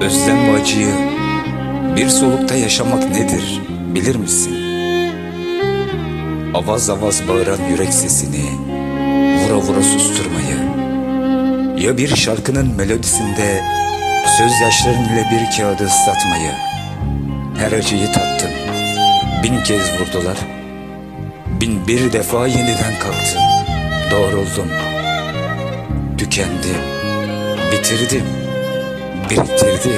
Özlem ve acıyı bir solukta yaşamak nedir bilir misin? Avaz avaz bağıran yürek sesini vura vura susturmayı ya bir şarkının melodisinde söz yaşların ile bir kağıdı ıslatmayı her acıyı tattım bin kez vurdular bin bir defa yeniden kalktım doğruldum tükendim bitirdim biriktirdi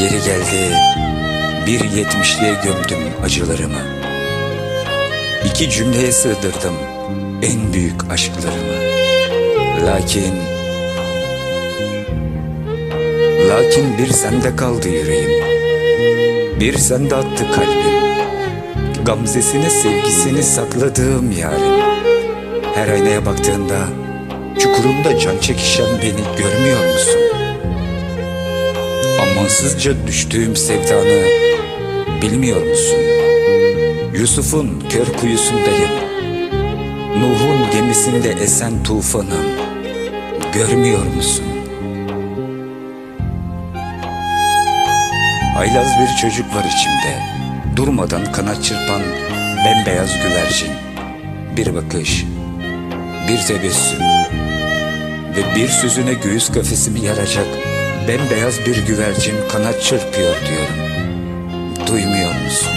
yeri geldi. Bir yetmişliğe gömdüm acılarımı. İki cümleye sığdırdım en büyük aşklarımı. Lakin Lakin bir sende kaldı yüreğim. Bir sende attı kalbim. Gamzesine sevgisini sakladığım yarim. Her aynaya baktığında Çukurunda can çekişen beni görmüyor musun? Amansızca düştüğüm sevdanı Bilmiyor musun? Yusuf'un kör kuyusundayım Nuh'un gemisinde esen tufanım Görmüyor musun? Haylaz bir çocuk var içimde Durmadan kanat çırpan bembeyaz güvercin Bir bakış Bir tebessüm Ve bir sözüne göğüs kafesimi yaracak Bembeyaz bir güvercin kanat çırpıyor diyorum Duymuyor musun?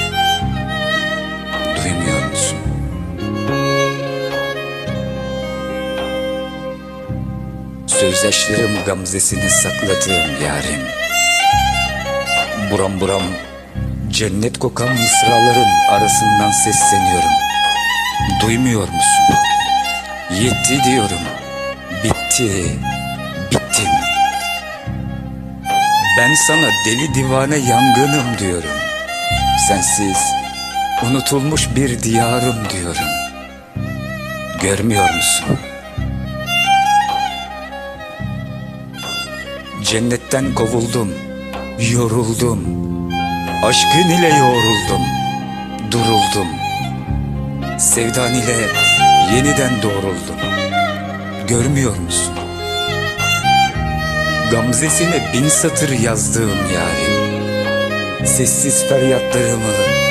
Duymuyor musun? Sözyaşlarım gamzesini sakladığım yarim Buram buram cennet kokan mısraların arasından sesleniyorum. Duymuyor musun? Yetti diyorum. Bitti. Ben sana deli divane yangınım diyorum. Sensiz unutulmuş bir diyarım diyorum. Görmüyor musun? Cennetten kovuldum, yoruldum. Aşkın ile yoğruldum, duruldum. Sevdan ile yeniden doğruldum. Görmüyor musun? Gamzesine bin satır yazdığım yarim. Sessiz feryatlarımı?